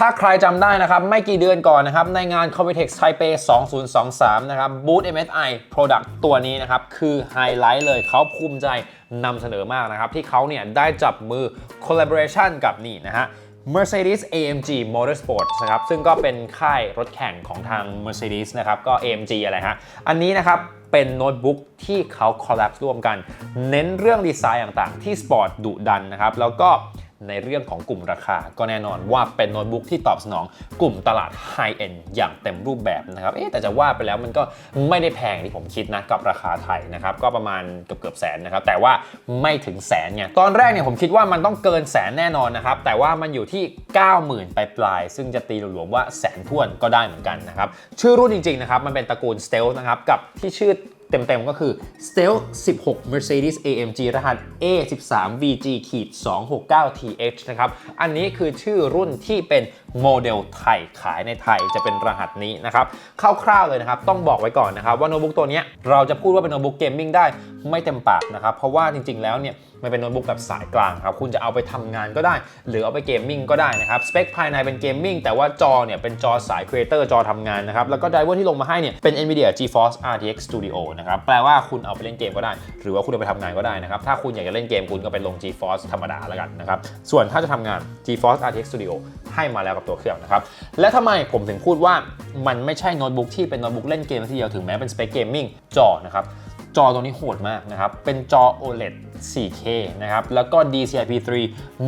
ถ้าใครจำได้นะครับ ไม่กี่เดือนก่อนนะครับ ในงาน Computex Taipei 2023 นะครับ Booth MSI Product ตัวนี้นะครับ คือไฮไลท์เลยเขาภูมิใจนำเสนอมากนะครับ ที่เขาเนี่ยได้จับมือ collaboration กับนี่นะฮะ Mercedes AMG Motorsports นะครับ ซึ่งก็เป็นค่ายรถแข่งของทาง Mercedes นะครับ ก็ AMG อะไรฮะ อันนี้นะครับ เป็นโน้ตบุ๊กที่เขาคอลแลบร่วมกัน เน้นเรื่องดีไซน์ต่างๆ ที่สปอร์ตดุดันนะครับ แล้วก็ ในเรื่องของกลุ่มราคา ก็แน่นอนว่าเป็นโน้ตบุ๊กที่ตอบสนองกลุ่มตลาดไฮเอ็นอย่างเต็มรูปแบบนะครับเอ๊แต่จะว่าไปแล้วมันก็ไม่ได้แพงที่ผมคิดนะกับราคาไทยนะครับก็ประมาณเกือบเกือบแสนนะครับแต่ว่าไม่ถึงแสนไงตอนแรกเนี่ยผมคิดว่ามันต้องเกินแสนแน่นอนนะครับแต่ว่ามันอยู่ที่ 90,000 ปลายซึ่งจะตีรวมว่าแสนท้วนก็ได้เหมือนกันนะครับชื่อรุ่นจริงๆนะครับมันเป็นตระกูล Stealth นะครับกับที่ชื่อ เต็มๆก็คือ Stealth 16 Mercedes AMG รหัส A13VG 269 TH นะครับ อันนี้คือชื่อรุ่นที่เป็น โมเดลไทยขายในไทยจะเป็นรหัสนี้นะครับคร่าวๆเลยนะครับ ต้องบอกไว้ก่อนนะครับว่าโน้ตบุ๊กตัวนี้เราจะพูดว่าเป็นโน้ตบุ๊กเกมมิ่งได้ไม่เต็มปากนะครับ เพราะว่าจริงๆแล้วเนี่ยมันเป็นโน้ตบุ๊กแบบสายกลางครับคุณจะเอาไปทำงานก็ได้ หรือเอาไปเกมมิ่งก็ได้นะครับสเปคภายในเป็นเกมมิ่งแต่ว่าจอเนี่ยเป็นจอสายครีเอเตอร์จอทำงานนะครับแล้วก็ไดรเวอร์ที่ลงมาให้เนี่ยเป็น NVIDIA GeForce RTX Studio นะครับแปลว่าคุณเอาไปเล่นเกมก็ได้ หรือว่าคุณเอาไปทำงานก็ได้นะครับถ้าคุณอยากจะเล่นเกมคุณก็ไปลง GeForce ธรรมดาแล้วกันนะครับส่วนถ้าจะทำงาน GeForce RTX Studio ให้มาแล้วกับตัวเครื่องนะครับ และทำไมผมถึงพูดว่ามันไม่ใช่โน้ตบุ๊กที่เป็นโน้ตบุ๊กเล่นเกมทีเดียวถึงแม้เป็นสเปคเกมมิ่งจอนะครับจอตัวนี้โหดมากนะครับ เป็นจอ OLED 4K นะครับ แล้วก็ DCI-P3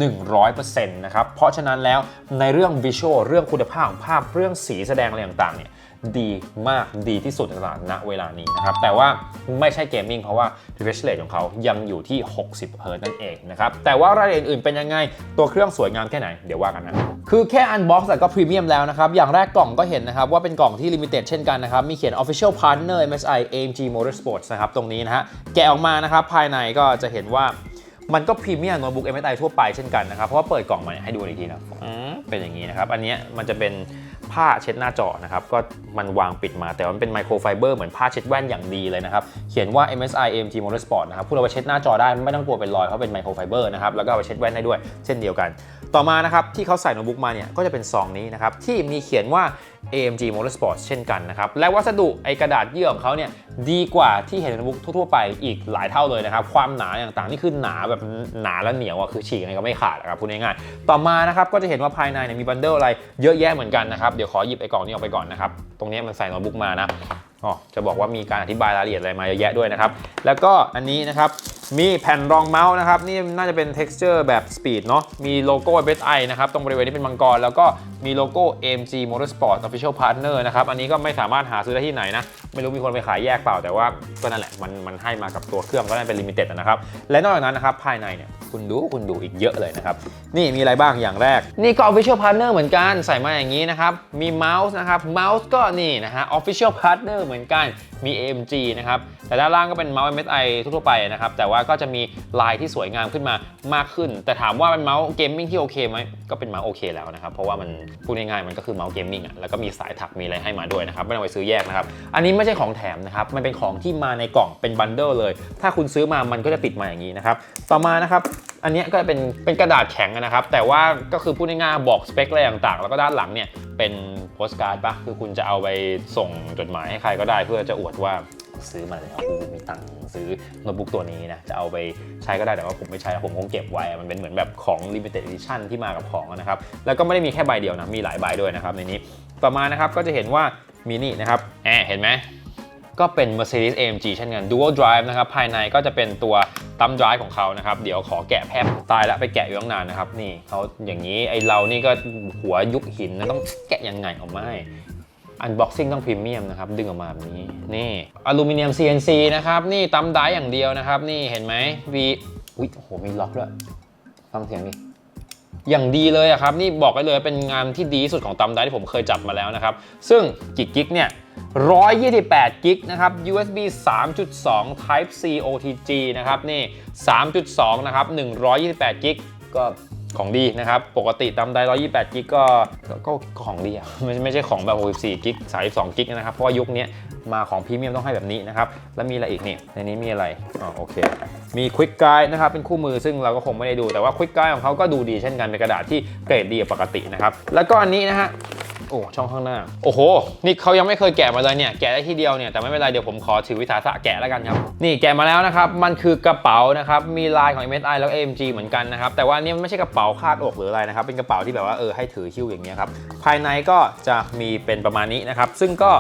100%นะครับ เพราะฉะนั้นแล้วในเรื่องวิชวลเรื่องคุณภาพของภาพ เรื่องสีแสดงอะไรต่างๆ เนี่ย ดีมากดีที่สุดในตลาดณเวลานี้นะครับ แต่ว่าไม่ใช่เกมมิ่งเพราะว่า refresh rate ของเขายังอยู่ที่ 60 Hz นั่นเองนะครับ แต่ว่ารายละเอียดอื่นเป็นยังไง ตัวเครื่องสวยงามแค่ไหน เดี๋ยวว่ากันนะ คือแค่ unbox แต่ก็พรีเมียมแล้วนะครับ อย่างแรกกล่องก็เห็นนะครับ ว่าเป็นกล่องที่ limited เช่นกันนะครับ มีเขียน official partner MSI AMG Motorsports นะครับตรงนี้นะฮะแกะออกมานะครับภายในก็จะเห็นว่า มันก็พรีเมียมโน้ตบุ๊ก MSI ทั่วไปเช่นกันนะครับ เพราะว่าเปิดกล่องมาให้ดูอีกทีนะอืมเป็นอย่างนี้นะครับ อันเนี้ยมันจะเป็นผ้าเช็ดหน้าจอนะครับ ก็มันวางปิดมา แต่ว่ามันเป็นไมโครไฟเบอร์เหมือนผ้าเช็ดแว่นอย่างดีเลยนะครับ เขียนว่า MSI AMG Motorsport นะครับ พูดเอาไปเช็ดหน้าจอได้ไม่ต้องกลัวเป็นรอยเพราะเป็นไมโครไฟเบอร์นะครับ แล้วก็เอาไปเช็ดแว่นได้ด้วย เช่นเดียวกัน ต่อมานะครับที่เขาใส่โน้ตบุ๊กมาเนี่ยก็จะเป็นซองนี้นะครับที่มีเขียนว่า AMG Motorsport เช่นกันนะครับ และวัสดุไอกระดาษเยื่อของเขาเนี่ยดีกว่าที่เห็นในโน้ตบุ๊กทั่วๆไปอีกหลายเท่าเลยนะครับ ความหนาต่างๆ นี่คือหนาแบบหนาและเหนียวอะคือฉีกยังไงก็ไม่ขาดนะครับพูดง่ายๆต่อมานะครับก็จะเห็นว่าภายในเนี่ยมีบันเดิลอะไรเยอะแยะเหมือนกันนะครับ เดี๋ยวขอหยิบไอ้กล่องนี้ออกไปก่อนนะครับ ตรงนี้มันใส่โน้ตบุ๊กมานะอ๋อจะบอกว่ามีการอธิบายรายละเอียดอะไรมาเยอะแยะด้วยนะครับ แล้วก็อันนี้นะครับ มีแผ่นรองเมาส์นะครับ นี่น่าจะเป็น texture แบบ speed เนาะมีโลโก้ BSI นะครับ ตรงบริเวณนี้เป็นมังกร แล้วก็มีโลโก้ AMG Motorsport Official Partner นะครับ อันนี้ก็ไม่สามารถหาซื้อได้ที่ไหนนะไม่รู้มีคนไปขายแยกเปล่าแต่ว่าก็นั่นแหละมันมันให้มากับตัวเครื่องก็ได้เป็นลิมิเต็ดนะครับ และนอกจากนั้นนะครับภายในเนี่ยคุณดูคุณดูอีกเยอะเลยนะครับ นี่มีอะไรบ้างอย่างแรก นี่ก็ Official Partner เหมือนกันใส่มาอย่างนี้นะครับ มีเมาส์นะครับเมาส์ก็นี่นะฮะ Official Partner เหมือนกันมี AMG นะครับ แต่ด้านล่างก็เป็นเมาส์ MSI ทั่วไปนะครับ แต่ว่าก็จะมีลายที่สวยงามขึ้นมามากขึ้น แต่ถามว่าเป็นเมาส์เกมมิ่งที่โอเคไหม ก็เป็นเมาส์โอเคแล้วนะครับ เพราะว่ามันพูดง่ายๆมันก็คือเมาส์เกมมิ่งอะ แล้วก็มีสายถักมีอะไรให้มาด้วยนะครับ ไม่ต้องไปซื้อแยกนะครับ อันนี้ไม่ใช่ของแถมนะครับ มันเป็นของที่มาในกล่องเป็นบันเดิลเลย ถ้าคุณซื้อมามันก็จะติดมาอย่างนี้นะครับ ต่อมานะครับอันนี้ก็เป็นเป็นกระดาษแข็งนะครับ แต่ว่าก็คือพูดง่ายๆบอกสเปคอะไรต่างๆ แล้วก็ด้านหลังเนี่ยเป็นโปสการ์ดปะคือคุณจะเอาไปส่งจดหมายให้ใครก็ได้เพื่อจะอวดว่าซื้อมาแล้วมีตังค์ซื้อโน้ตบุ๊กตัวนี้นะ จะเอาไปใช้ก็ได้แต่ว่าผมไม่ใช้ผมคงเก็บไว้ มันเป็นเหมือนแบบของ limited edition ที่มากับของนะครับ แล้วก็ไม่ได้มีแค่ใบเดียวนะ มีหลายใบด้วยนะครับในนี้ ต่อมานะครับก็จะเห็นว่ามีนี่นะครับแอบเห็นไหมก็เป็น Mercedes AMG เช่นกัน Dual Drive นะครับ ภายในก็จะเป็นตัวตั้ม drive ของเขานะครับ เดี๋ยวขอแกะแพบตายแล้วไปแกะอยู่ตั้งนานนะครับ นี่เขาอย่างนี้ไอเรานี่ก็หัวยุคหินนะต้องแกะยังไงออกมาให้ Unboxing ต้องพรีเมียมนะครับ ดึงออกมาแบบนี้ นี่อลูมิเนียม CNC นะครับ นี่ตั้ม drive อย่างเดียวนะครับ นี่เห็นไหม V อุ๊ยโหมีล็อกด้วยฟังเสียงดิอย่างดีเลยครับ นี่บอกไว้เลยเป็นงานที่ดีสุดของตัมไดที่ผมเคยจับมาแล้วนะครับ ซึ่งกิกกิกเนี่ย128กิกนะครับ USB 3.2 Type C OTG นะครับ นี่ 3.2 นะครับ 128กิกก็ ของดีนะครับ ปกติตามได้128กิกก็ก็ของดีอะไม่ไม่ใช่ของแบบ64กิก32กิกนะครับ เพราะว่ายุคนี้มาของพรีเมียมต้องให้แบบนี้นะครับ แล้วมีอะไรอีกนี่ในนี้มีอะไรอ๋อโอเค มีควิกไกด์นะครับ เป็นคู่มือซึ่งเราก็คงไม่ได้ดูแต่ว่าควิกไกด์ของเขาก็ดูดีเช่นกันเป็นกระดาษที่เกรดดีปกตินะครับแล้วก็อันนี้นะฮะ โอ้ช่องข้างหน้า โอ้โห นี่เขายังไม่เคยแกะมาเลยเนี่ย แกะได้ทีเดียวเนี่ย แต่ไม่เป็นไร เดี๋ยวผมขอถือวิสาสะแกะแล้วกันครับ นี่แกะมาแล้วนะครับ มันคือกระเป๋านะครับ มีลายของ MSI แล้ว AMG เหมือนกันนะครับ แต่ว่านี่มันไม่ใช่กระเป๋าคาดอกหรืออะไรนะครับ เป็นกระเป๋าที่แบบว่าเออให้ถือหิ้วอย่างเงี้ยครับ ภายในก็จะมีเป็นประมาณนี้นะครับ ซึ่งก็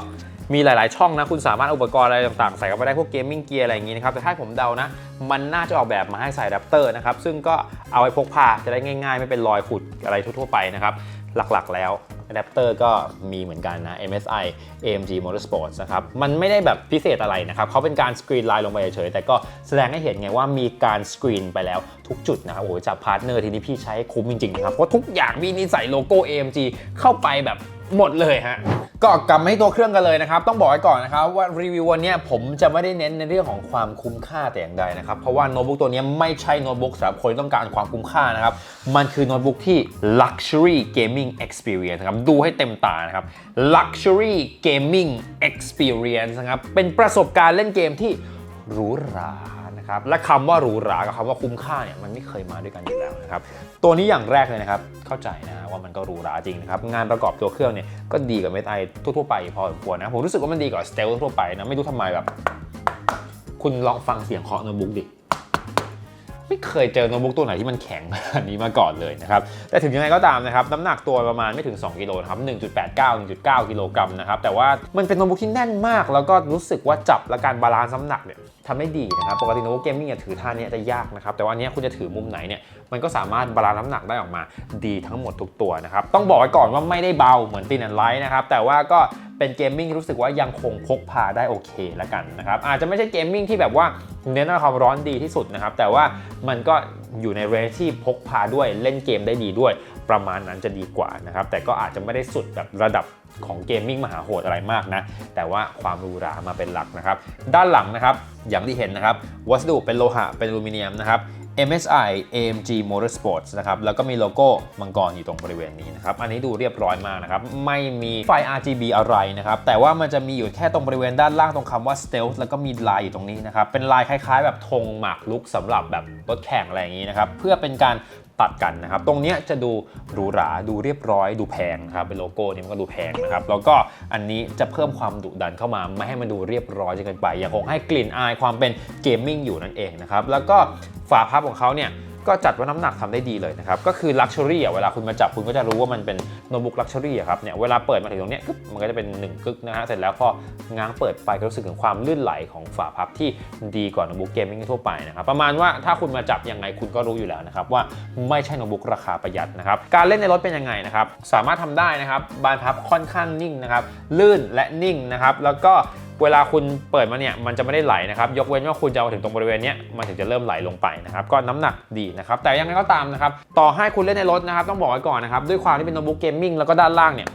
มีหลาย ๆ ช่องนะ คุณสามารถอุปกรณ์อะไรต่าง ๆ ใส่เข้าไปได้พวกเกมมิ่งเกียร์อะไรอย่างงี้นะครับ แต่ถ้าผมเดานะ มันน่าจะออกแบบมาให้ใส่อะแดปเตอร์นะครับ ซึ่งก็เอาไว้พกพาจะได้ง่าย ๆ ไม่เป็นรอยขุดอะไรทั่ว ๆ ไปนะครับ หลักๆ แล้วอะแดปเตอร์ก็มีเหมือนกันนะ MSI AMG Motorsports นะครับ มันไม่ได้แบบพิเศษอะไรนะครับ เขาเป็นการสกรีนไลน์ลงไปเฉยๆ แต่ก็แสดงให้เห็นไงว่ามีการสกรีนไปแล้วทุกจุดนะครับ โอ้โหจากพาร์ทเนอร์ทีนี้พี่ใช้คุ้มจริงๆนะครับ เพราะทุกอย่างมีนี่ใส่โลโก้ AMG เข้าไปแบบ หมดเลยฮะก็กลับมาที่ตัวเครื่องกันเลยนะครับ ต้องบอกไว้ก่อนนะครับว่ารีวิววันนี้ผมจะไม่ได้เน้นในเรื่องของความคุ้มค่าแต่อย่างใดนะครับ เพราะว่าโน้ตบุ๊กตัวนี้ไม่ใช่โน้ตบุ๊กสำหรับคนที่ต้องการความคุ้มค่านะครับ มันคือโน้ตบุ๊กที่ luxury gaming experience นะครับ ดูให้เต็มตานะครับ luxury gaming experience นะครับ เป็นประสบการณ์เล่นเกมที่หรูหรา นะครับและคำว่าหรูหรากับคำว่าคุ้มค่าเนี่ยมันไม่เคยมาด้วยกันอยู่แล้วนะครับตัวนี้อย่างแรกเลยนะครับเข้าใจนะว่ามันก็หรูหราจริงนะครับงานประกอบตัวเครื่องเนี่ยก็ดีกว่าเมทไอทั่วๆไปพอสมควรนะผมรู้สึกว่ามันดีกว่าสเตลทั่วไปนะไม่รู้ทำไมแบบ คุณลองฟังเสียงเคาะโน้ตบุ๊กดิไม่เคยเจอโน้ตบุ๊กตัวไหนที่มันแข็งขนาดนี้มาก่อนเลยนะครับ แต่ถึงยังไงก็ตามนะครับ น้ำหนักตัวประมาณไม่ถึง 2 กิโลครับ 1.89 1.9 กิโลกรัมนะครับ แต่ว่ามันเป็นโน้ตบุ๊กที่แน่นมาก แล้วก็รู้สึกว่าจับและการบาลานซ์น้ำหนักเนี่ย ทำได้ดีนะครับ ปกติโน้กเกมมิ่งถือท่าเนี้ยจะยากนะครับ แต่ว่าอันนี้คุณจะถือมุมไหนเนี่ย มันก็สามารถบาลานซ์น้ำหนักได้ออกมาดีทั้งหมดทุกตัวนะครับ ต้องบอกไว้ก่อนว่าไม่ได้เบาเหมือนตีนันไลท์นะครับ แต่ว่าก็เป็นเกมมิ่งรู้สึกว่ายังคงพกพาได้โอเคแล้วกันนะครับ อาจจะไม่ใช่เกมมิ่งที่แบบว่าเน้นความร้อนดีที่สุดนะครับ แต่ว่ามันก็อยู่ในเรนจ์ที่พกพาด้วยเล่นเกมได้ดีด้วย ประมาณนั้นจะดีกว่านะครับ แต่ก็อาจจะไม่ได้สุดแบบระดับ ของเกมมิ่งมหาโหดอะไรมากนะ แต่ว่าความหรูหรามาเป็นหลักนะครับ ด้านหลังนะครับ อย่างที่เห็นนะครับ วัสดุเป็นโลหะ เป็นอลูมิเนียมนะครับ MSI AMG Motorsports นะครับ แล้วก็มีโลโก้มังกรอยู่ตรงบริเวณนี้นะครับ อันนี้ดูเรียบร้อยมากนะครับ ไม่มีไฟ RGB อะไรนะครับ แต่ว่ามันจะมีอยู่แค่ตรงบริเวณด้านล่างตรงคำว่า Stealth แล้วก็มีลายอยู่ตรงนี้นะครับ เป็นลายคล้ายๆ แบบธงหมากลุกสำหรับแบบรถแข่งอะไรอย่างนี้นะครับ เพื่อเป็นการ ตัดกันนะครับ ตรงเนี้ยจะดูหรูหราดูเรียบร้อยดูแพงครับเป็นโลโก้นี่มันก็ดูแพงนะครับ แล้วก็อันนี้จะเพิ่มความดุดันเข้ามา ไม่ให้มันดูเรียบร้อยจนเกินไปยังคงให้กลิ่นอายความเป็นเกมมิ่งอยู่นั่นเองนะครับ แล้วก็ฝาพับของเขาเนี่ย ก็จัดว่าน้ำหนักทำได้ดีเลยนะครับ ก็คือลักชัวรี่อะเวลาคุณมาจับคุณก็จะรู้ว่ามันเป็นโน้ตบุ๊กลักชัวรี่อะครับเนี่ยเวลาเปิดมาถึงตรงเนี้ยกึ๊บมันก็จะเป็น1กึกนะฮะเสร็จแล้วพอง้างเปิดไปก็รู้สึกถึงความลื่นไหลของฝาพับที่ดีกว่าโน้ตบุ๊กเกมมิ่งทั่วไปนะครับประมาณว่าถ้าคุณมาจับยังไงคุณก็รู้อยู่แล้วนะครับว่าไม่ใช่โน้ตบุ๊กราคาประหยัดนะครับการเล่นในรถเป็นยังไงนะครับสามารถทำได้นะครับบานพับค่อนข้างนิ่งนะครับลื่นและนิ่งนะครับแล้วก็ เวลาคุณเปิดมาเนี่ยมันจะไม่ได้ไหลนะครับ ยกเว้นว่าคุณจะเอาถึงตรงบริเวณนี้มันถึงจะเริ่มไหลลงไปนะครับ ก็น้ำหนักดีนะครับ แต่ยังไงก็ตามนะครับ ต่อให้คุณเล่นในรถนะครับ ต้องบอกไว้ก่อนนะครับ ด้วยความที่เป็นโน้ตบุ๊กเกมมิ่งแล้วก็ด้านล่างเนี่ย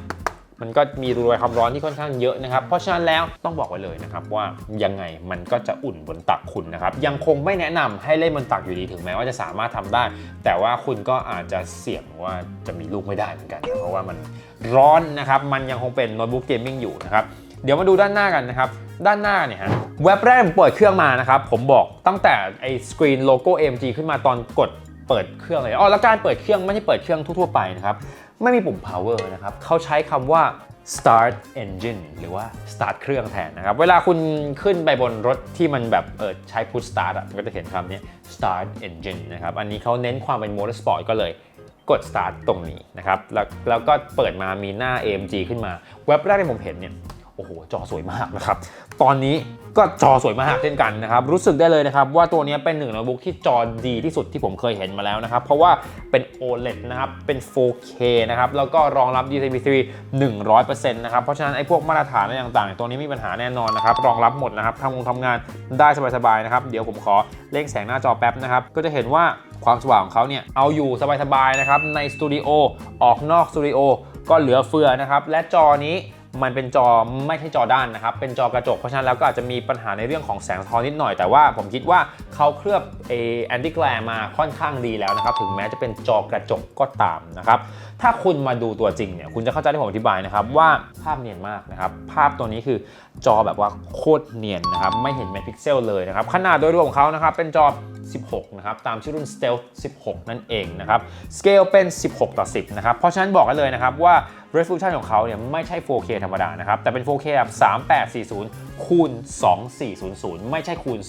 มันก็มีรูระบายความร้อนที่ค่อนข้างเยอะนะครับ เพราะฉะนั้นแล้วต้องบอกไว้เลยนะครับว่ายังไงมันก็จะอุ่นบนตักคุณนะครับ ยังคงไม่แนะนำให้เล่นบนตักอยู่ดีถึงแม้ว่าจะสามารถทำได้ แต่ว่าคุณก็อาจจะเสี่ยงว่าจะมีลูกไม่ได้เหมือนกัน เพราะว่ามันร้อนนะครับ มันยังคงเป็นโน้ตบุ๊กเกมมิ่งอยู่นะครับ เดี๋ยวมาดูด้านหน้ากันนะครับ ด้านหน้าเนี่ยฮะเว็บแรกผมเปิดเครื่องมานะครับ ผมบอกตั้งแต่ไอ้สกรีนโลโก้ AMG ขึ้นมาตอนกดเปิดเครื่องเลยอ๋อแล้วการเปิดเครื่องไม่ใช่เปิดเครื่องทั่วๆไปนะครับไม่มีปุ่ม power นะครับเขาใช้คำว่า start engine หรือว่า start เครื่องแทนนะครับ เวลาคุณขึ้นไปบนรถที่มันแบบเออใช้ push start อะมันก็จะเห็นคำนี้ start engine นะครับ อันนี้เขาเน้นความเป็น motorsport ก็เลยกด start ตรงนี้นะครับ แล้วแล้วก็เปิดมามีหน้า AMG ขึ้นมา เว็บแรกที่ผมเห็นเนี่ย อ้โหจอสวยมากนะครับ ตอนนี้ก็จอสวยมากเช่นกันนะครับ รู้สึกได้เลยนะครับ ว่าตัวนี้เป็นหนึ่งโน้ตบุ๊กที่จอดีที่สุดที่ผมเคยเห็นมาแล้วนะครับ เพราะว่าเป็น OLED นะครับ เป็น 4K นะครับ แล้วก็รองรับ DCP3 100%นะครับ เพราะฉะนั้นไอ้พวกมาตรฐานอะไรต่างๆ ตัวนี้ม่มีปัญหาแน่นอนนะครับ รองรับหมดนะครับทำงงทำงานได้สบายๆนะครับ เดี๋ยวผมขอเร่งแสงหน้าจอแป๊บนะครับ ก็จะเห็นว่าความสว่างของเขาเนี่ยเอาอยู่สบายๆนะครับ ในสตูดิโอ ออกนอกสตูดิโอ ก็เหลือเฟือนะครับ และจอนี้ มันเป็นจอไม่ใช่จอด้านนะครับ เป็นจอกระจก เพราะฉะนั้นแล้วก็อาจจะมีปัญหาในเรื่องของแสงสะท้อนนิดหน่อย แต่ว่าผมคิดว่าเขาเคลือบเอแอนตี้แกลมาค่อนข้างดีแล้วนะครับ ถึงแม้จะเป็นจอกระจกก็ตามนะครับ ถ้าคุณมาดูตัวจริงเนี่ย คุณจะเข้าใจที่ผมอธิบายนะครับว่าภาพเนียนมากนะครับ ภาพตัวนี้คือจอแบบว่าโคตรเนียนนะครับ ไม่เห็นเมกพิกเซลเลยนะครับ ขนาดโดยรวมของเขานะครับเป็นจอ 16 นะครับ ตามชื่อรุ่น Stealth 16 นั่นเองนะครับ Scale เป็น 16 ต่อ 10 นะครับ เพราะฉะนั้นบอกกันเลยนะครับว่า resolution ของเขาเนี่ยไม่ใช่ 4K ธรรมดานะครับ แต่เป็น 4K แบบ 3840 คูณ 2400 ไม่ใช่คูณ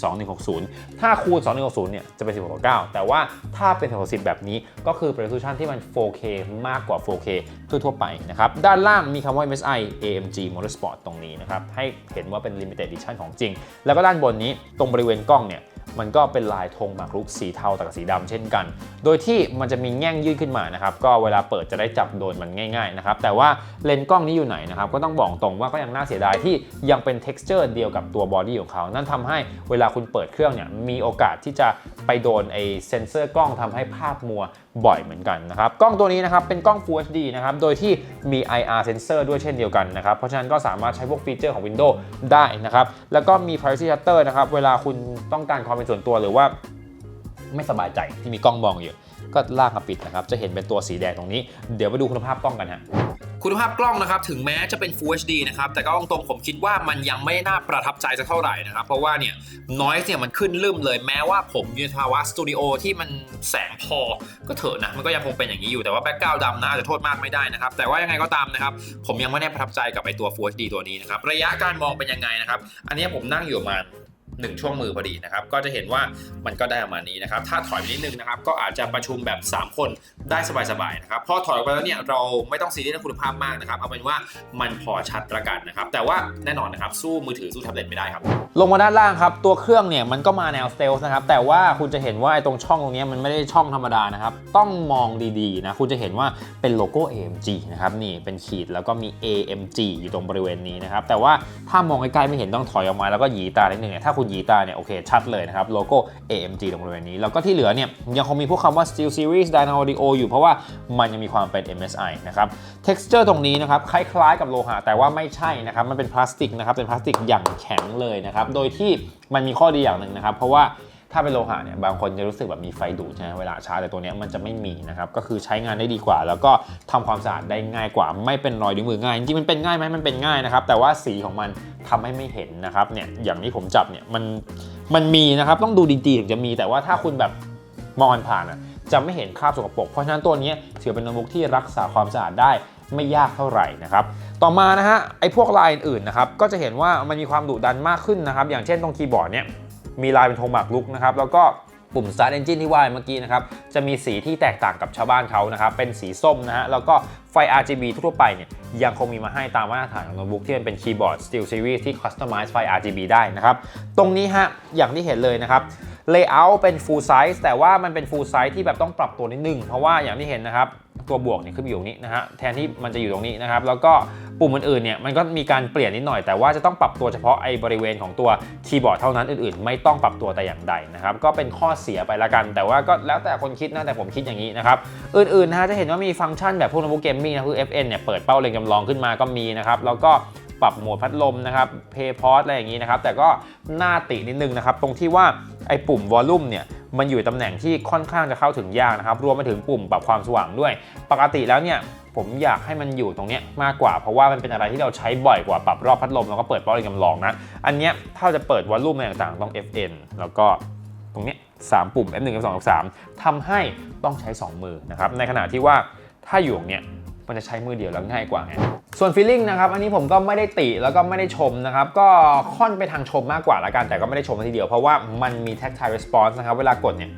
2160 ถ้าคูณ 2160 เนี่ยจะเป็น 16.9 แต่ว่าถ้าเป็น 1610 แบบนี้ก็คือเป็น resolution ที่มัน 4K มากกว่า 4K ทั่วๆไปนะครับ ด้านล่างมีคำว่า MSI AMG Motorsport ตรงนี้นะครับ ให้เห็นว่าเป็น limited edition ของจริง แล้วก็ด้านบนนี้ตรงบริเวณกล้องเนี่ย มันก็เป็นลายธงหมากรุกสีเทาแต่กับสีดำเช่นกัน โดยที่มันจะมีแง่งยื่นขึ้นมานะครับ ก็เวลาเปิดจะได้จับโดนมันง่ายๆนะครับ แต่ว่าเลนส์กล้องนี้อยู่ไหนนะครับ ก็ต้องบอกตรงว่าก็ยังน่าเสียดายที่ยังเป็น t e x t อร์เดียวกับตัวบอดี้ของเขา นั่นทำให้เวลาคุณเปิดเครื่องเนี่ย มีโอกาสที่จะไปโดนไอเซนเซอร์กล้องทำให้ภาพมัวบ่อยเหมือนกันนะครับ กล้องตัวนี้นะครับเป็นกล้อง Full HD นะครับ โดยที่มี IR sensor ด้วยเช่นเดียวกันนะครับ เพราะฉะนั้นก็สามารถใช้พวกฟีเจอร์ของ Windows ได้นะครับ แล้วก็มี privacy shutter นะครับ เวลาคุณต้องการความเป็นส่วนตัวหรือว่าไม่สบายใจที่มีกล้องมองอยู่ ก็ลากมาปิดนะครับ จะเห็นเป็นตัวสีแดงตรงนี้ เดี๋ยวไปดูคุณภาพกล้องกันฮะคุณภาพกล้องนะครับถึงแม้จะเป็น Full HD นะครับแต่ก็ตรงผมคิดว่ามันยังไม่น่าประทับใจสักเท่าไหร่นะครับ เพราะว่าเนี่ย noise เนี่ยมันขึ้นลืมเลยแม้ว่าผมยู่ในภาวะสตูดิโอที่มันแสงพอก็เถอะนะ มันก็ยังคงเป็นอย่างนี้อยู่แต่ว่าแบ็กกราวด์ดำนะอาจจะโทษมากไม่ได้นะครับ แต่ว่ายังไงก็ตามนะครับ ผมยังไม่ได้ประทับใจกับไอตัว Full HD ตัวนี้นะครับ ระยะการมองเป็นยังไงนะครับ อันนี้ผมนั่งอยู่ประมาณ หนึ่งช่วงมือพอดีนะครับก็จะเห็นว่ามันก็ได้ประมาณนี้นะครับถ้าถอยไปนิดนึงนะครับก็อาจจะประชุมแบบ 3 คนได้สบายๆนะครับพอถอยไปแล้วเนี่ยเราไม่ต้องซีเรียสเรื่องคุณภาพมากนะครับเอาเป็นว่ามันพอชัดประกันนะครับแต่ว่าแน่นอนนะครับสู้มือถือสู้แท็บเล็ตไม่ได้ครับลงมาด้านล่างครับตัวเครื่องเนี่ยมันก็มาแนวสเตลส์นะครับแต่ว่าคุณจะเห็นว่าไอ้ตรงช่องตรงนี้มันไม่ได้ช่องธรรมดานะครับต้องมองดีๆนะคุณจะเห็นว่าเป็นโลโก้ AMG นะครับนี่เป็นขีดแล้วก็มี AMG อยู่ตรงบริเวณนี้นะครับแต่ว่าถ้ามองใกล้ๆไม่เห็นต้องถอยออกมาแล้วก็หยีตานิดนึงเนี่ยถ้าคุณหยีตาเนี่ยโอเคชัดเลยนะครับ โลโก้ AMG ตรงบริเวณนี้ แล้วก็ที่เหลือเนี่ยยังคงมีพวกคำว่า Steel Series Dyno Audio อยู่เพราะว่ามันยังมีความเป็น MSI นะครับ texture ตรงนี้นะครับคล้ายๆกับโลหะแต่ว่าไม่ใช่นะครับมันเป็นพลาสติกนะครับเป็นพลาสติกอย่างแข็งเลยนะครับโดยที่มันมีข้อดีอย่างหนึ่งนะครับเพราะว่า ถ้าเป็นโลหะเนี่ยบางคนจะรู้สึกแบบมีไฟดูดใช่ไหมเวลาชาร์จแต่ตัวนี้มันจะไม่มีนะครับก็คือใช้งานได้ดีกว่า แล้วก็ทำความสะอาดได้ง่ายกว่า ไม่เป็นรอยนิ้วมือง่ายจริงๆมันเป็นง่ายไหมมันเป็นง่ายนะครับแต่ว่าสีของมันทำให้ไม่เห็นนะครับเนี่ยอย่างที่ผมจับเนี่ยมันมันมีนะครับต้องดูดีๆถึงจะมี แต่ว่าถ้าคุณแบบมองผ่านอะจะไม่เห็นคราบสกปรกเพราะฉะนั้นตัวนี้ถือเป็นโน้ตบุ๊กที่รักษาความสะอาดได้ไม่ยากเท่าไหร่นะครับ ต่อมานะฮะไอ้พวกลายอื่นนะครับก็จะเห็นว่ามันมีความดุดันมากขึ้นนะครับ อย่างเช่นตรงคีย์บอร์ดเนี่ย มีลายเป็นธงหมากรุกนะครับแล้วก็ปุ่ม Start Engine ที่ว่าเมื่อกี้นะครับจะมีสีที่แตกต่างกับชาวบ้านเขานะครับเป็นสีส้มนะฮะแล้วก็ไฟ RGB ทั่วไปเนี่ยยังคงมีมาให้ตามมาตรฐานของโน้ตบุ๊กที่มันเป็นคีย์บอร์ด Steel Series ที่ Customize ไฟ RGB ได้นะครับ ตรงนี้ฮะอย่างที่เห็นเลยนะครับ Layout เป็น Full Size แต่ว่ามันเป็น Full Size ที่แบบต้องปรับตัวนิดนึง เพราะว่าอย่างที่เห็นนะครับ ตัวบวกเนี่ยขึ้นไปอยู่ตรงนี้นะฮะแทนที่มันจะอยู่ตรงนี้นะครับ แล้วก็ปุ่มอื่นๆเนี่ยมันก็มีการเปลี่ยนนิดหน่อยแต่ว่าจะต้องปรับตัวเฉพาะไอ้บริเวณของตัวคีย์บอร์ดเท่านั้นอื่นๆ ไม่ต้องปรับตัวแต่อย่างใดนะครับก็เป็นข้อเสียไปละกัน แต่ว่าก็แล้วแต่คนคิดนะแต่ผมคิดอย่างนี้นะครับอื่นๆนะฮะจะเห็นว่ามีฟังก์ชันแบบพวกโน้ตบุ๊กเกมมิ่งนะคือ FN เนี่ยเปิดเป้าเล็งจำลองขึ้นมาก็มีนะครับแล้วก็ปรับโหมดพัดลมนะครับเพย์พอสอะไรอย่างนี้นะครับแต่ก็หน่าตินิดนึงนะครับตรงที่ว่าไอ้ปุ่มวอลลุ่มเนี่ย มันอยู่ตำแหน่งที่ค่อนข้างจะเข้าถึงยากนะครับ รวมไปถึงปุ่มปรับความสว่างด้วย ปกติแล้วเนี่ยผมอยากให้มันอยู่ตรงนี้มากกว่า เพราะว่ามันเป็นอะไรที่เราใช้บ่อยกว่าปรับรอบพัดลมแล้วก็เปิดเป้าเล็งจำลองนะ อันเนี้ยถ้าจะเปิดวอลลุ่มอะไรต่างๆต้อง FN แล้วก็ตรงนี้ยสามปุ่ม F1 F2 F3 ทำให้ต้องใช้ 2 มือนะครับ ในขณะที่ว่าถ้าอยู่ตรงเนี้ย มันจะใช้มือเดียวแล้วง่ายกว่าไงส่วนฟีลลิ่งนะครับอันนี้ผมก็ไม่ได้ติแล้วก็ไม่ได้ชมนะครับก็ค่อนไปทางชมมากกว่าละกันแต่ก็ไม่ได้ชมทีเดียวเพราะว่ามันมี tactile response นะครับเวลากดเนี่ย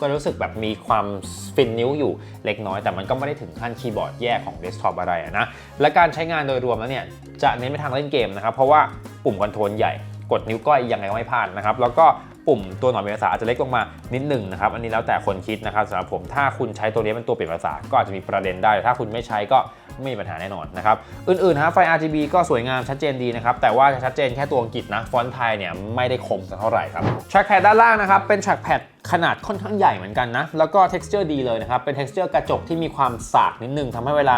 ก็รู้สึกแบบมีความฟินนิ้วอยู่เล็กน้อย แต่มันก็ไม่ได้ถึงขั้นคีย์บอร์ดแยกของเดสก์ท็อปอะไรนะ และการใช้งานโดยรวมแล้วเนี่ย จะเน้นไปทางเล่นเกมนะครับ เพราะว่าปุ่มคอนโทรลใหญ่ กดนิ้วก้อยยังไงก็ไม่พลาดนะครับ แล้วก็ ปุ่มตัวหน่อยเปลี่ยนภาษาอาจจะเล็กลงมานิดหนึ่งนะครับอันนี้แล้วแต่คนคิดนะครับสำหรับผมถ้าคุณใช้ตัวนี้เป็นตัวเปลี่ยนภาษาก็อาจจะมีประเด็นได้แต่ถ้าคุณไม่ใช้ก็ไม่มีปัญหาแน่นอนนะครับอื่นๆนะไฟ RGB ก็สวยงามชัดเจนดีนะครับแต่ว่าชัดเจนแค่ตัวอังกฤษนะฟอนต์ไทยเนี่ยไม่ได้คมสักเท่าไหร่ครับ trackpad ด้านล่างนะครับเป็น trackpad ขนาดค่อนข้างใหญ่เหมือนกันนะแล้วก็ texture ดีเลยนะครับเป็น texture กระจกที่มีความสากนิดนึงทำให้เวลา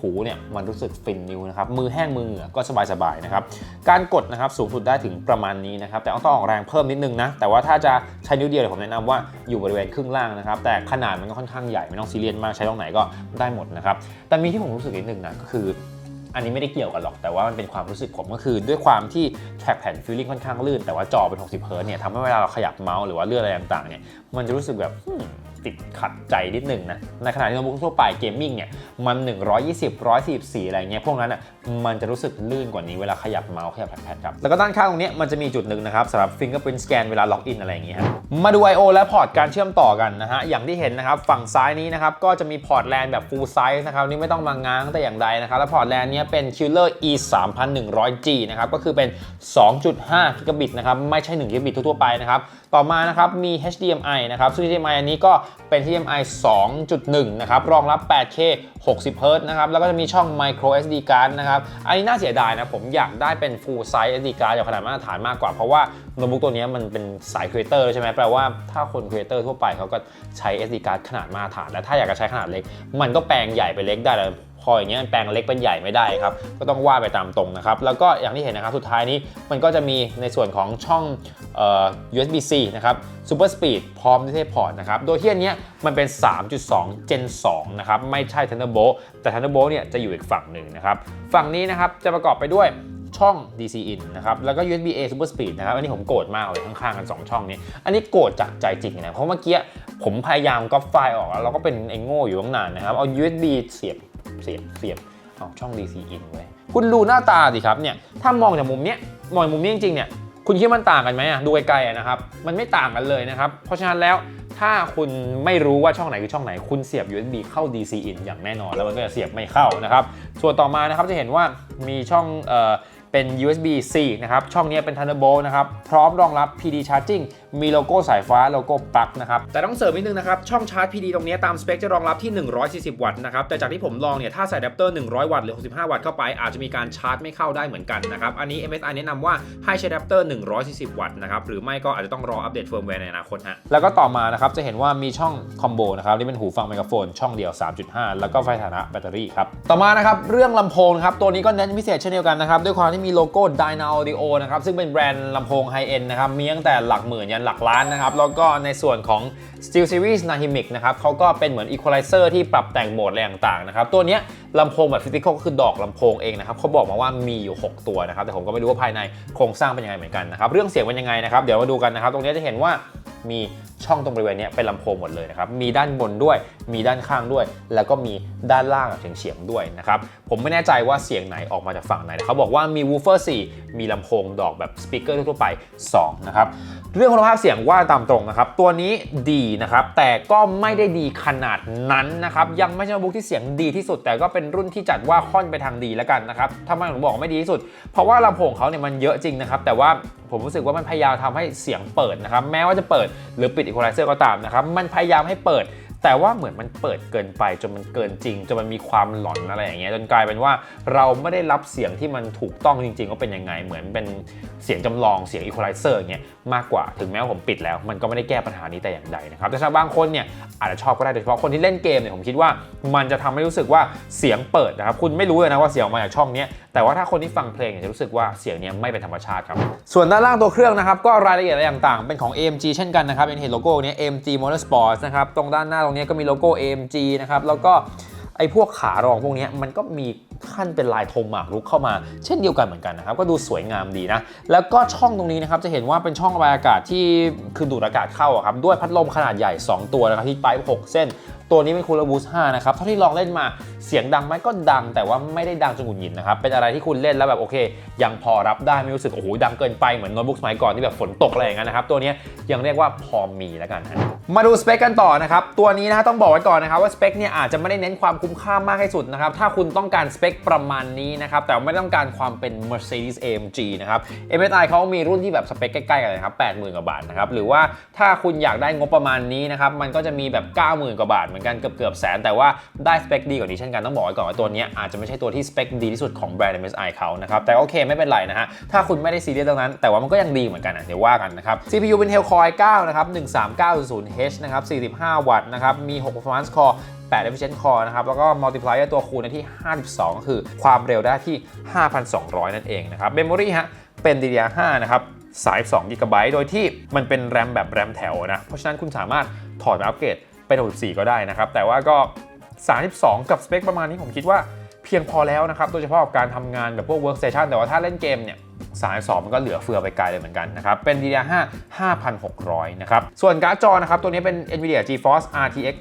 ถูๆเนี่ยมันรู้สึกฟินนิ้วนะครับมือแห้งมือเหงื่อก็สบายๆนะครับการกดนะครับสูงสุดได้ถึงประมาณนี้นะครับแต่ต้องออกแรงเพิ่มนิดนึงนะแต่ว่าถ้าจะใช้นิ้วเดียวเนี่ยผมแนะนำว่าอยู่บริเวณครึ่งล่างนะครับแต่ขนาดมันก็ค่อนข้างใหญ่ไม่ต้องซีเรียสมากใช้ตรงไหนก็ได้หมดนะครับแต่มีที่ผมรู้สึกนิดนึงนะก็คืออันนี้ไม่ได้เกี่ยวกันหรอกแต่ว่ามันเป็นความรู้สึกผมก็คือด้วยความที่ trackpad feeling ค่อนข้างลื่น แต่ว่าจอเป็น 60 เฮิร์ตเนี่ยทำให้เวลาเราขยับเมาส์หรือว่าเลื่อนอะไรต่างๆเนี่ยมันจะรู้สึกแบบติดขัดใจนิดนึงนะในขณะที่โน้ตบุ๊กทั่วไปเกมมิ่งเนี่ย มัน 120 144 อะไรเงี้ยพวกนั้นอะมันจะรู้สึกลื่นกว่านี้เวลาขยับเมาส์ขยับแพดครับแล้วก็ด้านข้างตรงนี้มันจะมีจุดหนึ่งนะครับสำหรับ fingerprint scan เวลาล็อกอินอะไรอย่างเงี้ยฮะมาดู I/O และพอร์ตการเชื่อมต่อกันนะฮะอย่างที่เห็นนะครับฝั่งซ้ายนี้นะครับก็จะมีพอร์ตแลนแบบ full size นะครับนี่ไม่ต้องมาง้างแต่อย่างใดนะครับแล้วพอร์ตแลนเนี้ยเป็น Killer E 3100G นะครับก็คือเป็น 2.5กิกะบิตนะครับไม่ใช่1กิกะบิตทั่วๆไปนะครับ ต่อมานะครับมี HDMI นะครับซึ่ง HDMI อันนี้ก็เป็น HDMI 2.1 นะครับ รองรับ 8K 60 Hz นะครับ แล้วก็จะมีช่อง Micro SD card นะครับ อันนี้น่าเสียดายนะ ผมอยากได้เป็น full size SD card อย่างขนาดมาตรฐานมากกว่า เพราะว่าโน้ตบุ๊กตัวนี้มันเป็นสายครีเอเตอร์ใช่ไหมแปลว่าถ้าคนครีเอเตอร์ทั่วไปเขาก็ใช้ SD card ขนาดมาตรฐาน และถ้าอยากจะใช้ขนาดเล็ก มันก็แปลงใหญ่ไปเล็กได้แล้ว พออย่างเงี้ยแปลงเล็กเป็นใหญ่ไม่ได้ครับ ก็ต้องว่าไปตามตรงนะครับ แล้วก็อย่างที่เห็นนะครับ สุดท้ายนี้มันก็จะมีในส่วนของช่องเอ่อ USB-C นะครับ Super Speed พร้อมที่เทพอร์ตนะครับ โดยที่อันเนี้ยมันเป็น 3.2 Gen 2 นะครับ ไม่ใช่ Thunderbolt แต่ Thunderbolt เนี่ยจะอยู่อีกฝั่งหนึ่งนะครับ ฝั่งนี้นะครับจะประกอบไปด้วยช่อง DC in นะครับ แล้วก็ USB A Super Speed นะครับ อันนี้ผมโกรธมากเลยข้างๆกัน 2 ช่องนี้ อันนี้โกรธจากใจจริงนะ เพราะเมื่อกี้ผมพยายามก๊อปไฟล์ออกแล้วเราก็เป็นไอ้โง่อยู่ตั้งนานนะครับ เอา USB เสียบ เสียบเสียบเอาช่อง DC in ไว้คุณดูหน้าตาสิครับเนี่ยถ้ามองจากมุมเนี้ยมองมุมนี้จริงๆเนี่ยคุณคิดมันต่างกันไหมอะดูไกลๆนะครับ มันไม่ต่างกันเลยนะครับ เพราะฉะนั้นแล้วถ้าคุณไม่รู้ว่าช่องไหนคือช่องไหน คุณเสียบ USB เข้า DC in อย่างแน่นอน แล้วมันก็จะเสียบไม่เข้านะครับ ส่วนต่อมานะครับจะเห็นว่ามีช่องเอ่อ เป็น USB C นะครับ ช่องนี้เป็น Thunderbolt นะครับ พร้อมรองรับ PD Charging มีโลโก้สายฟ้า โลโก้ปลั๊กนะครับ แต่ต้องเสริมนิดนึงนะครับ ช่องชาร์จ PD ตรงนี้ตามสเปคจะรองรับที่ 140 วัตต์นะครับ แต่จากที่ผมลองเนี่ย ถ้าใส่อะแดปเตอร์ 100 วัตต์หรือ 65 วัตต์เข้าไป อาจจะมีการชาร์จไม่เข้าได้เหมือนกันนะครับ อันนี้ MSI แนะนำว่าให้ใช้อะแดปเตอร์ 140 วัตต์นะครับ หรือไม่ก็อาจจะต้องรออัปเดตเฟิร์มแวร์ในอนาคตฮะ แล้วก็ต่อมานะครับจะเห็นว่ามีช่องคอมโบนะครับนี่เป็นหูฟังไมโครโฟนช่องเดียว 3.5 แล้วก็ไฟฐานะแบตเตอรี่ครับต่อมานะครับเรื่องลำโพงครับตัวนี้ก็เน้นพิเศษเช่นเดียวกันนะครับด้วยความที่มีโลโก้ Dyna Audio นะครับ ซึ่งเป็นแบรนด์ลำโพงไฮเอ็นนะครับ มีตั้งแต่หลักหมื่นยันหลักล้านนะครับ แล้วก็ในส่วนของ Steel Series Nahimic นะครับเขาก็เป็นเหมือน Equalizer ที่ปรับแต่งโหมดอะไรต่างๆนะครับ ตัวเนี้ยลำโพงแบบฟิสิกอลก็คือดอกลำโพงเองนะครับเขาบอกมาว่ามีอยู่ 6 ตัวนะครับ แต่ผมก็ไม่รู้ว่าภายในโครงสร้างเป็นยังไงเหมือนกันนะครับ เรื่องเสียงเป็นยังไงนะครับ เดี๋ยวมาดูกันนะครับ ตรงนี้จะเห็นว่า มีช่องตรงบริเวณนี้เป็นลำโพงหมดเลยนะครับ มีด้านบนด้วย มีด้านข้างด้วย แล้วก็มีด้านล่างเฉียงๆด้วยนะครับ ผมไม่แน่ใจว่าเสียงไหนออกมาจากฝั่งไหนเขาบอกว่ามีวูฟเฟอร์4มีลำโพงดอกแบบสปีกเกอร์ทั่วไป2นะครับ เรื่องคุณภาพเสียงว่าตามตรงนะครับ ตัวนี้ดีนะครับ แต่ก็ไม่ได้ดีขนาดนั้นนะครับ ยังไม่ใช่โน้ตบุ๊กที่เสียงดีที่สุด แต่ก็เป็นรุ่นที่จัดว่าค่อนไปทางดีแล้วกันนะครับทำไมผมบอกว่าไม่ดีที่สุด เพราะว่าลำโพงเขาเนี่ยมันเยอะจริงนะครับ แต่ว่าผมรู้สึกว่ามันพยายามทำให้เสียงเปิดนะครับ แม้ว่าจะเปิดหรือปิดอีควอไลเซอร์ก็ตามนะครับ มันพยายามให้เปิด แต่ว่าเหมือนมันเปิดเกินไปจนมันเกินจริงจนมันมีความหลอนอะไรอย่างเงี้ยจนกลายเป็นว่าเราไม่ได้รับเสียงที่มันถูกต้องจริงๆว่าเป็นยังไงเหมือนเป็นเสียงจำลองเสียงอีควอไลเซอร์อย่างเงี้ยมากกว่าถึงแม้ว่าผมปิดแล้ว มันก็ไม่ได้แก้ปัญหานี้แต่อย่างใดนะครับแต่ถ้าบางคนเนี่ยอาจจะชอบก็ได้โดยเฉพาะคนที่เล่นเกมเนี่ยผมคิดว่ามันจะทำให้รู้สึกว่าเสียงเปิดนะครับคุณไม่รู้เลยนะว่าเสียงออกมาจากช่องเนี้ยแต่ว่าถ้าคนที่ฟังเพลงจะรู้สึกว่าเสียงเนี้ยไม่เป็นธรรมชาติครับ ส่วนด้านล่างตัวเครื่องนะครับ ก็รายละเอียดอะไรต่างๆ เป็นของ AMG เช่นกันนะครับเห็นโลโก้เนี้ย AMG Motorsports นะครับ ตรงด้านหน้าตรงนี้ก็มีโลโก้ AMG นะครับ แล้วก็ ไอ้พวกขารองพวกนี้มันก็มีขั้นเป็นลายธงหมากรุกเข้ามา เช่นเดียวกันเหมือนกันนะครับ ก็ดูสวยงามดีนะ แล้วก็ช่องตรงนี้นะครับ จะเห็นว่าเป็นช่องระบายอากาศที่คือดูดอากาศเข้าครับ ด้วยพัดลมขนาดใหญ่ 2 ตัวนะครับ ที่ปลาย6เส้น ตัวนี้เป็นคูลบูส5นะครับ เท่าที่ลองเล่นมาเสียงดังไหมก็ดัง แต่ว่าไม่ได้ดังจนหงุดหงิดนะครับ เป็นอะไรที่คุณเล่นแล้วแบบโอเค ยังพอรับได้ไม่รู้สึกโอ้โหดังเกินไปเหมือนโน้ตบุ๊กสมัยก่อนที่แบบฝนตกอะไรอย่างนั้นนะครับตัวนี้ยังเรียกว่าพอมีแล้วกันฮะ มาดูสเปคกันต่อนะครับ ตัวนี้นะต้องบอกไว้ก่อนนะครับว่าสเปคเนี่ยอาจจะไม่ได้เน้นความคุ้มค่ามากที่สุดนะครับ ถ้าคุณต้องการสเปคประมาณนี้นะครับ แต่ไม่ต้องการความเป็น Mercedes AMG นะครับ MSI เขามีรุ่นที่แบบสเปคใกล้ๆกันเลยครับ80,000 กว่าบาทนะครับ หรือว่าถ้าคุณอยากได้งบประมาณนี้นะครับ มันก็จะมีแบบ 90,000 กว่าบาทเหมือนกันเกือบเกือบๆแสน แต่ว่าได้สเปคดีกว่านี้เช่นกันต้องบอกไว้ก่อนว่าตัวนี้อาจจะไม่ใช่ตัวที่สเปคดีที่สุดของแบรนด์ MSI เขานะครับแต่โอเคไม่เป็นไรนะฮะถ้าคุณไม่ได้ซีเรียสตรงนั้น แต่ว่ามันก็ยังดีเหมือนกันอะเดี๋ยวว่ากันนะครับ CPU เป็น Intel Core i9 นะครับ H นะครับ 45 วัตต์นะครับ มี 6 performance core 8 efficient core นะครับ แล้วก็ multiplier ตัวคูณในที่ 52 ก็คือความเร็วได้ที่ 5,200 นั่นเองนะครับ memory ฮะ เป็น DDR5 นะครับ32 GB โดยที่มันเป็นแรมแบบแรมแถวนะ เพราะฉะนั้นคุณสามารถถอดมาอัปเกรดเป็น 64 ก็ได้นะครับ แต่ว่าก็ 32 กับสเปคประมาณนี้ผมคิดว่าเพียงพอแล้วนะครับ โดยเฉพาะกับการทำงานแบบพวก workstation แต่ว่าถ้าเล่นเกมเนี่ย 32มันก็เหลือเฟือไปไกลเลยเหมือนกันนะครับ เป็น DDR5 5,600 นะครับ ส่วนการ์ดจอนะครับ ตัวนี้เป็น NVIDIA GeForce RTX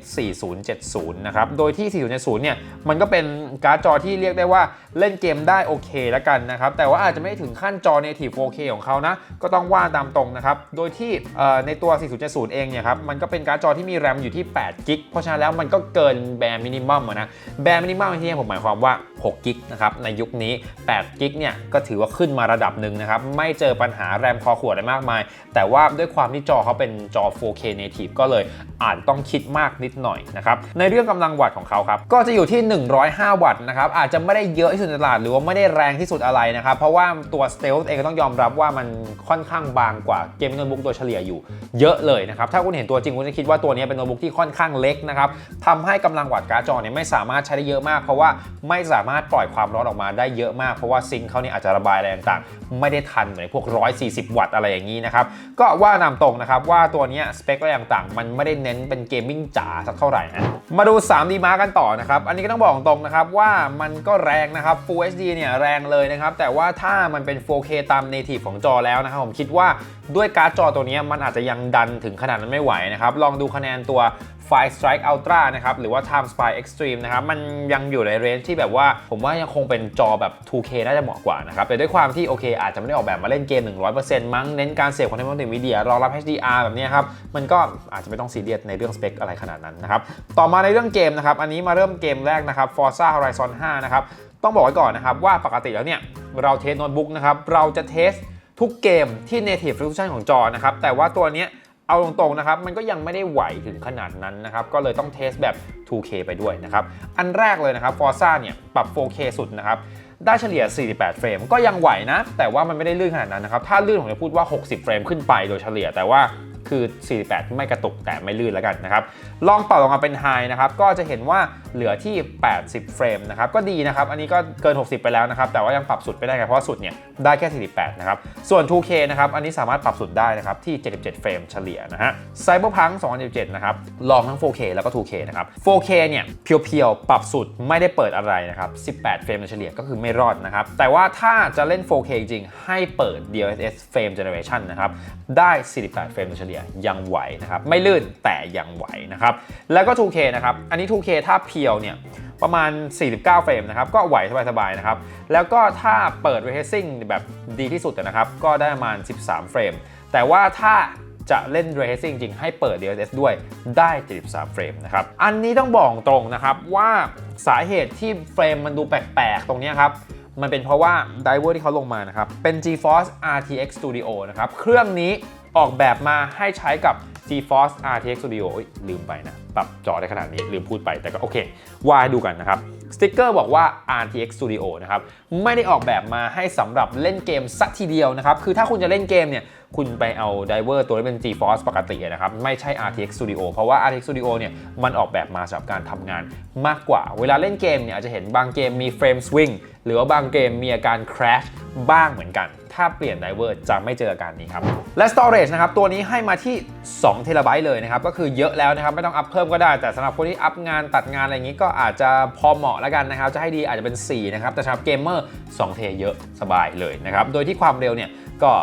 4070 นะครับ โดยที่ 4070 เนี่ย มันก็เป็นการ์ดจอที่เรียกได้ว่าเล่นเกมได้โอเคแล้วกันนะครับ แต่ว่าอาจจะไม่ถึงขั้นจอ Native 4K ของเขานะ ก็ต้องว่าตามตรงนะครับ โดยที่เอ่อในตัว 4070 เองเนี่ยครับ มันก็เป็นการ์ดจอที่มีแรมอยู่ที่8กิกเพราะฉะนั้นแล้วมันก็เกินแบร์มินิมัมนะ แบร์มินิมัมที่นี่ผมหมายความว่า6กิกนะครับ ในยุคนี้8กิกเนี่ย ก็ถือว่าขึ้นมาระดับหนึ่งนะครับ ไม่เจอปัญหาแรมคอขวดอะไรมากมาย แต่ว่าด้วยความที่จอเขาเป็นจอ 4K native ก็เลยอาจต้องคิดมากนิดหน่อยนะครับ ในเรื่องกำลังวัตต์ของเขาครับ ก็จะอยู่ที่ 105 วัตต์นะครับ อาจจะไม่ได้เยอะที่สุดในตลาดหรือว่าไม่ได้แรงที่สุดอะไรนะครับ เพราะว่าตัว Stealth เองก็ต้องยอมรับว่ามันค่อนข้างบางกว่าเกมโน้ตบุ๊กตัวเฉลี่ยอยู่เยอะเลยนะครับ ถ้าคุณเห็นตัวจริงคุณจะคิดว่าตัวนี้เป็นโน้ตบุ๊กที่ค่อนข้างเล็กนะครับทำให้กำลังวัตต์การ์ดจอเนี่ยไม่สามารถใช้ได้เยอะมาก เพราะว่าไม่สามารถปล่อยความร้อนออกมาได้เยอะมากเพราะว่าซิงค์เขาเนี่ยอาจจะระบายอะไรต่างไม่ได้ทันเหมือนพวก 140 วัตต์อะไรอย่างนี้นะครับ ก็ว่านำตรงนะครับว่าตัวนี้สเปคอะไรต่างๆ มันไม่ได้เน้นเป็นเกมมิ่งจ๋าสักเท่าไหร่นะมาดู 3D Mark กันต่อนะครับ อันนี้ก็ต้องบอกตรงนะครับว่ามันก็แรงนะครับ Full HD เนี่ยแรงเลยนะครับ แต่ว่าถ้ามันเป็น 4K ตาม native ของจอแล้วนะครับ ผมคิดว่าด้วยการ์ดจอตัวนี้มันอาจจะยังดันถึงขนาดนั้นไม่ไหวนะครับ ลองดูคะแนนตัว Fire Strike Ultra นะครับหรือว่า Time Spy Extreme นะครับมันยังอยู่ในเรนจ์ที่แบบว่า ผมว่ายังคงเป็นจอแบบ 2K น่าจะเหมาะกว่านะครับแต่ด้วยความที่โอเค อาจจะไม่ได้ออกแบบมาเล่นเกม 100%มั้งเน้นการเสพคอนเทนต์มัลติมีเดียรองรับ HDR แบบนี้ครับมันก็อาจจะไม่ต้องซีเรียสในเรื่องสเปคอะไรขนาดนั้นนะครับต่อมาในเรื่องเกมนะครับอันนี้มาเริ่มเกมแรกนะครับ Forza Horizon 5 นะครับต้องบอกไว้ก่อนนะครับว่าปกติแล้วเนี่ยเราเทสโน้ตบุ๊กนะครับเราจะเทสทุกเกมที่ native resolution ของจอนะครับแต่ว่าตัวเนี้ย เอาตรงๆนะครับ มันก็ยังไม่ได้ไหวถึงขนาดนั้นนะครับ ก็เลยต้องเทสแบบ 2K ไปด้วยนะครับ อันแรกเลยนะครับ Forza เนี่ย ปรับ 4K สุดนะครับ ได้เฉลี่ย 48 เฟรม ก็ยังไหวนะ แต่ว่ามันไม่ได้ลื่นขนาดนั้นนะครับ ถ้าลื่นผมจะพูดว่า 60 เฟรมขึ้นไปโดยเฉลี่ย แต่ว่าคือ 48 ไม่กระตุกแต่ไม่ลื่นแล้วกันนะครับ ลองเปรับลงมาเป็น High นะครับ ก็จะเห็นว่าเหลือที่ 80 เฟรมนะครับ ก็ดีนะครับ อันนี้ก็เกิน 60 ไปแล้วนะครับ แต่ว่ายังปรับสุดไม่ได้เพราะว่าสุดเนี่ยได้แค่ 48 นะครับ ส่วน 2K นะครับ อันนี้สามารถปรับสุดได้นะครับที่ 77 เฟรมเฉลี่ยนะฮะ Cyberpunk 2077นะครับ ลองทั้ง 4K แล้วก็ 2K นะครับ 4K เนี่ย เพียวๆ ปรับสุดไม่ได้เปิดอะไรนะครับ 18 เฟรมเฉลี่ยก็คือไม่รอดนะครับ แต่ว่าถ้าจะเล่น 4K จริง ให้เปิด DLSS Frame Generation นะครับ ได้ 48 เฟรมเฉลี่ยยังไหวนะครับ ไม่ลื่นแต่ยังไหวนะครับ แล้วก็ 2K นะครับ อันนี้ 2K ถ้าเพียวเนี่ยประมาณ 49 เฟรมนะครับ ก็ไหวสบายๆนะครับ แล้วก็ถ้าเปิด Ray Tracing แบบดีที่สุดนะครับ ก็ได้ประมาณ 13 เฟรม แต่ว่าถ้าจะเล่น Ray Tracing จริงให้เปิด DLSS ด้วยได้ 73 เฟรมนะครับ อันนี้ต้องบอกตรงนะครับว่า สาเหตุที่เฟรมมันดูแปลกๆ ตรงนี้ครับ มันเป็นเพราะว่าไดเวอร์ที่เขาลงมานะครับ เป็น GeForce RTX Studio นะครับ เครื่องนี้ออกแบบมาให้ใช้กับ GeForce RTX Studio ลืมไปนะ ปรับจอได้ขนาดนี้ลืมพูดไปแต่ก็โอเคว่ายดูกันนะครับ สติ๊กเกอร์บอกว่า RTX Studio นะครับ ไม่ได้ออกแบบมาให้สำหรับเล่นเกมสักทีเดียวนะครับ คือถ้าคุณจะเล่นเกมเนี่ย คุณไปเอาไดเวอร์ตัวที่เป็น GeForce ปกตินะครับ ไม่ใช่ RTX Studio เพราะว่า RTX Studio เนี่ย มันออกแบบมาสำหรับการทำงานมากกว่า เวลาเล่นเกมเนี่ย อาจจะเห็นบางเกมมีเฟรมสวิงหรือว่าบางเกมมีอาการ crash บ้างเหมือนกัน ถ้าเปลี่ยนไดเวอร์จะไม่เจออาการนี้ครับ และ storage นะครับ ตัวนี้ให้มาที่2เทราไบต์เลยนะครับ ก็คือเยอะแล้วนะครับ ไม่ต้องอัพเพิ่มก็ได้ แต่สำหรับคนที่อัพงานตัดงานอะไรอย่างนี้ก็อาจจะพอเหมาะแล้วกันนะครับ จะให้ดีอาจจะเป็น4นะครับ แต่สำหรับเกมเมอร์2เทเยอะสบายเลยนะครับ โดยที่ความเร็วเนี่ยก็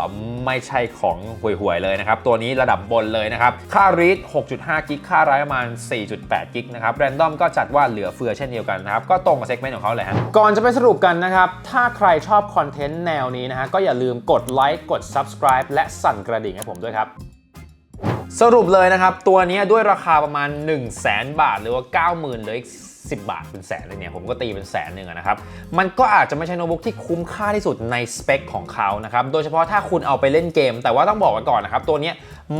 ไม่ใช่ของห่วยๆเลยนะครับ ตัวนี้ระดับบนเลยนะครับ ค่า read 6.5 กิก ค่า write ประมาณ 4.8 กิกนะครับ random ก็จัดว่าเหลือเฟือเช่นเดียวกันนะครับ ก็ตรงกับเซกเมนต์ของเขาเลยฮะ ก่อนจะไปสรุปกันนะครับ ถ้าใครชอบคอนเทนต์แนวนี้นะฮะ ก็อย่าลืมกดไลค์ กด subscribe และสั่นกระดิ่งให้ผมด้วยครับสรุปเลยนะครับ ตัวนี้ด้วยราคาประมาณ 1 0 0 0 0แบาท หรือว่า 90,000เหลืออีก 10 บาทเป็นแสนเลยเนี่ยผมก็ตีเป็นแสนหนึ่งนะครับ มันก็อาจจะไม่ใช่โน้ตบุ๊กที่คุ้มค่าที่สุดในสเปคของเขานะครับ โดยเฉพาะถ้าคุณเอาไปเล่นเกม แต่ว่าต้องบอกไว้ก่อนนะครับ ตัวนี้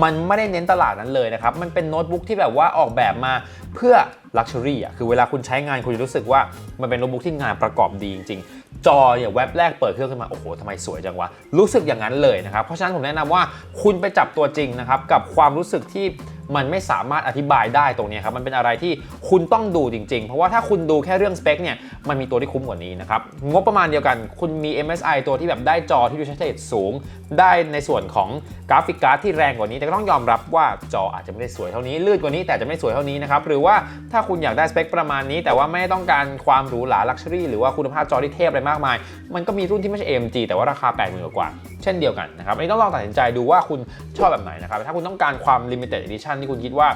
มันไม่ได้เน้นตลาดนั้นเลยนะครับ มันเป็นโน้ตบุ๊กที่แบบว่าออกแบบมาเพื่อ Luxury อะคือเวลาคุณใช้งานคุณจะรู้สึกว่ามันเป็นโน้ตบุ๊กที่งานประกอบดีจริงจอเนี่ยแว็บแรกเปิดเครื่องขึ้นมา โอ้โหทำไมสวยจังวะ รู้สึกอย่างนั้นเลยนะครับ เพราะฉะนั้นผมแนะนำว่าคุณไปจับตัวจริงนะครับ กับความรู้สึกที่ มันไม่สามารถอธิบายได้ตรงนี้ครับ มันเป็นอะไรที่คุณต้องดูจริงๆ เพราะว่าถ้าคุณดูแค่เรื่องสเปคเนี่ย มันมีตัวที่คุ้มกว่านี้นะครับ งบประมาณเดียวกัน คุณมี MSI ตัวที่แบบได้จอที่ refresh rate สูง ได้ในส่วนของกราฟิกการ์ดที่แรงกว่านี้ แต่ก็ต้องยอมรับว่าจออาจจะไม่ได้สวยเท่านี้ ลื่นกว่านี้แต่จะไม่สวยเท่านี้นะครับ หรือว่าถ้าคุณอยากได้สเปคประมาณนี้ แต่ว่าไม่ต้องการความหรูหรา luxury หรือว่าคุณภาพจอที่เทพอะไรมากมาย มันก็มีรุ่นที่ไม่ใช่ AMG แต่ว่าราคา80,000กว่า ช่นเดียวกันนะครับอันนี้ต้องลองตัดสินใจดูว่าคุณชอบแบบไหนนะครับถ้าคุณต้องการความ limited edition ที่คุณคิดว่า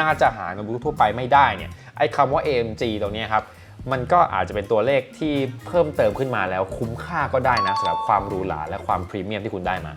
น่าจะหาในบุ๊กทั่วไปไม่ได้เนี่ยไอ้คำว่า AMG ตรงนี้ครับมันก็อาจจะเป็นตัวเลขที่เพิ่มเติมขึ้นมาแล้วคุ้มค่าก็ได้นะสำหรับความหรูหราและความพรีเมียมที่คุณได้มา